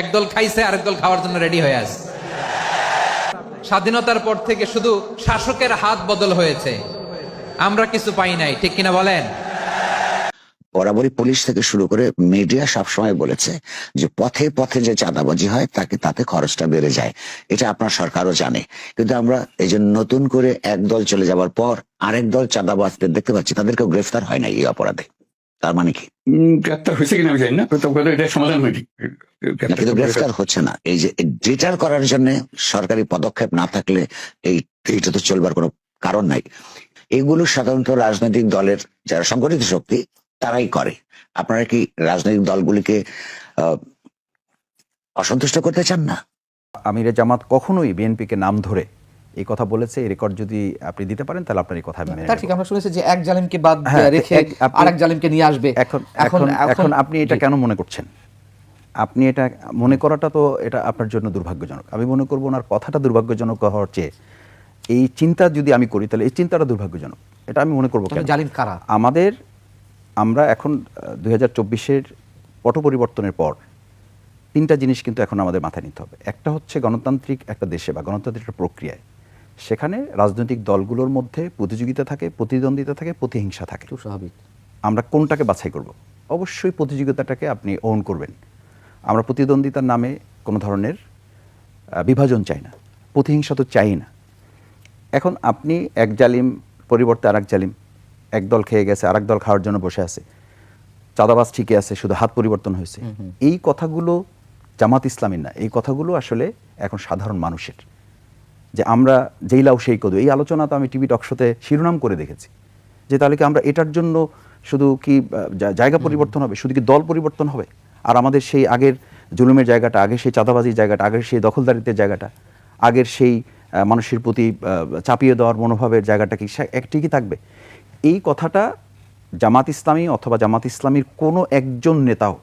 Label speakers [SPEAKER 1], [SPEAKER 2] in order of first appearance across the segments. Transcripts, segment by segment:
[SPEAKER 1] একদল খাইছে, আরেক দল খাওয়ার জন্য রেডি হয়ে আছে। স্বাধীনতার পর থেকে শুধু শাসকের হাত বদল হয়েছে। আমরা কিছু পাই নাই, ঠিক কিনা বলেন?
[SPEAKER 2] বরাবরই পুলিশ থেকে শুরু করে মিডিয়া সবসময় বলেছে যে পথে পথে যে চাঁদাবাজি হয়, তাকে তাতে খরচটা বেড়ে যায়। এটা আপনার সরকারও জানে। কিন্তু আমরা এই যে নতুন করে এক দল চলে যাওয়ার পর আরেক দল চাঁদাবাজদের দেখতে পাচ্ছি, তাদেরকেও গ্রেফতার হয় না এই অপরাধে। তার মানে কি?
[SPEAKER 3] গ্রেপ্তার হয়েছে কিনা আমি জানি না তবে এটা সমাধান হয়নি।
[SPEAKER 2] কিন্তু গ্রেফতার হচ্ছে না? এই যে ডিটার করার জন্য সরকারি পদক্ষেপ না থাকলে এই এইটা তো চলবার কোনো কারণ নাই। এগুলো সাধারণত রাজনৈতিক দলের যারা সংগঠিত শক্তি তারাই করে। আপনারা কি রাজনৈতিক দলগুলিকে আহ, অসন্তুষ্ট করতে চান না?
[SPEAKER 4] আমিরে জামাত কখনোই বিএনপিকে নাম ধরে এই কথা বলেছে এই রেকর্ড যদি আপনি দিতে পারেন তাহলে আপনার এই কথা আমি মেনে
[SPEAKER 5] ঠিক আমরা শুনেছি যে এক জালিমকে বাদ
[SPEAKER 4] হ্যাঁ,
[SPEAKER 5] রেখে আরেক জালিমকে নিয়ে আসবে।
[SPEAKER 4] এখন এখন এখন আপনি এটা কেন মনে করছেন? আপনি এটা মনে করাটা তো এটা আপনার জন্য দুর্ভাগ্যজনক। আমি মনে করব ওনার কথাটা দুর্ভাগ্যজনক হওয়ার চেয়ে এই চিন্তা যদি আমি করি তাহলে এই চিন্তাটা দুর্ভাগ্যজনক। এটা আমি মনে করব
[SPEAKER 5] জালিম কারা?
[SPEAKER 4] আমাদের আমরা এখন দুই হাজার চব্বিশের পট পরিবর্তনের পর তিনটা জিনিস কিন্তু এখন আমাদের মাথায় নিতে হবে। একটা হচ্ছে গণতান্ত্রিক একটা দেশে বা গণতান্ত্রিক একটা প্রক্রিয়ায়। সেখানে রাজনৈতিক দলগুলোর মধ্যে প্রতিযোগিতা থাকে প্রতিদ্বন্দ্বিতা থাকে প্রতিহিংসা থাকে।
[SPEAKER 5] স্বাভাবিক।
[SPEAKER 4] আমরা কোনটাকে বাছাই করব? অবশ্যই প্রতিযোগিতাটাকে আপনি ওন করবেন। আমরা প্রতিদ্বন্দ্বিতার নামে কোনো ধরনের বিভাজন চাই না। প্রতিহিংসা তো চাই না। এখন আপনি এক জালিম পরিবর্তে আরেক জালিম এক দল খেয়ে গেছে আরেক দল খাওয়ার জন্য বসে আছে। চাঁদাবাজ ঠিকই আছে শুধু হাত পরিবর্তন হয়েছে। এই কথাগুলো জামাত ইসলামের না। এই কথাগুলো আসলে এখন সাধারণ মানুষের। যে আমরা যেই লাউ সেই কদু এই আলোচনা তো আমি টিভি টকশোতে শিরোনাম করে দেখেছি। যে তাহলে কি আমরা এটার জন্য শুধু কি জায়গা পরিবর্তন হবে? শুধু কি দল পরিবর্তন হবে? আর আমাদের সেই আগের জুলুমের জায়গাটা আগের সেই চাঁদাবাজির জায়গাটা আগের সেই দখলদারিত্বের জায়গাটা আগের সেই মানুষের প্রতি চাপিয়ে দেওয়ার মনোভাবের জায়গাটা কি সে- এক ঠিকই থাকবে? এই কথাটা জামাত ইসলামী অথবা জামাত ইসলামীর কোনো একজন নেতাও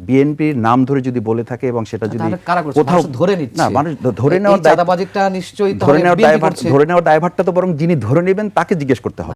[SPEAKER 4] বিএনপির নাম ধরে যদি বলে থাকে এবং সেটা যদি? কোথাও
[SPEAKER 5] ধরে নিচ্ছে।
[SPEAKER 4] না মানুষ ধরে নেওয়ার
[SPEAKER 5] দায়ভারটা নিশ্চয়ই
[SPEAKER 4] ধরে নেওয়ার দায়ভার ধরে নেওয়ার দায়ভারটা তো বরং যিনি ধরে নেবেন তাকে জিজ্ঞেস করতে হবে